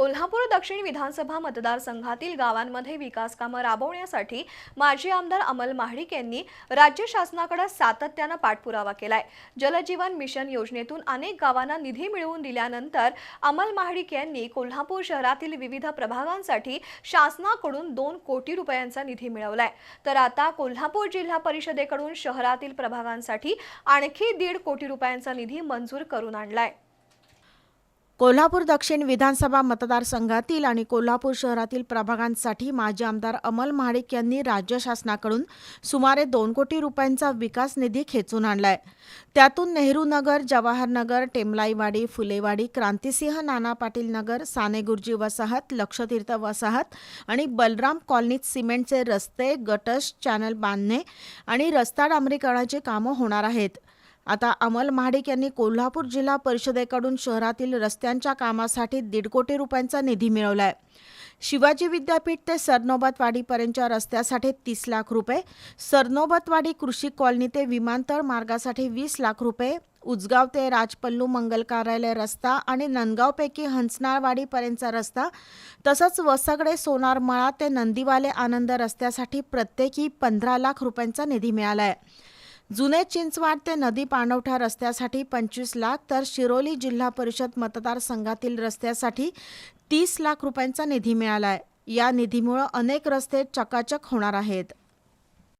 कोल्हापूर दक्षिण विधानसभा मतदारसंघातील गावांमध्ये विकास कामं राबवण्यासाठी माजी आमदार अमल महाडिक यांनी राज्य शासनाकडे सातत्यानं पाठपुरावा केलाय. जलजीवन मिशन योजनेतून अनेक गावांना निधी मिळवून दिल्यानंतर अमल महाडिक यांनी कोल्हापूर शहरातील विविध प्रभागांसाठी शासनाकडून दोन कोटी रुपयांचा निधी मिळवलाय. तर आता कोल्हापूर जिल्हा परिषदेकडून शहरातील प्रभागांसाठी आणखी दीड कोटी रुपयांचा निधी मंजूर करून आणलाय. कोल्हापूर दक्षिण विधानसभा मतदारसंघातील आणि कोल्हापूर शहरातील प्रभागांसाठी माजी आमदार अमल महाडिक यांनी राज्य शासनाकडून सुमारे दोन कोटी रुपयांचा विकास निधी खेचून आणलाय. त्यातून नेहरू नगर जवाहर नगर टेमलाईवाडी फुलेवाडी क्रांतिसिंह नाना पाटील नगर साने गुरुजी वसाहत लक्षतीर्थ वसाहत आणि बलराम कॉलनीत सिमेंटचे रस्ते गटस चॅनल बांधणे आणि रस्ता डांबरीकरणाची कामं होणार आहेत. आता अमल महाडिक यांनी कोल्हापूर जिल्हा परिषदेकडून शहरातील रस्त्यांच्या कामासाठी दीड कोटी रुपयांचा निधी मिळवलाय. शिवाजी विद्यापीठ ते सरनोबतवाडीपर्यंतच्या रस्त्यासाठी तीस लाख रुपये सरनोबतवाडी कृषी कॉलनी ते विमानतळ मार्गासाठी वीस लाख रुपये उजगाव ते राजपल्लू मंगल कार्यालय रस्ता आणि नंदगावपैकी हंसनाळवाडीपर्यंतचा रस्ता तसंच वसगडे सोनारमळा ते नंदीवाले आनंद रस्त्यासाठी प्रत्येकी पंधरा लाख रुपयांचा निधी मिळाला आहे जुने चिंचवाड ते नदी पाणवठा रस्त्यासाठी पंचवीस लाख तर शिरोली जिल्हा परिषद मतदारसंघातील रस्त्यासाठी तीस लाख रुपयांचा निधी मिळाला आहे या निधीमुळं अनेक रस्ते चकाचक होणार आहेत.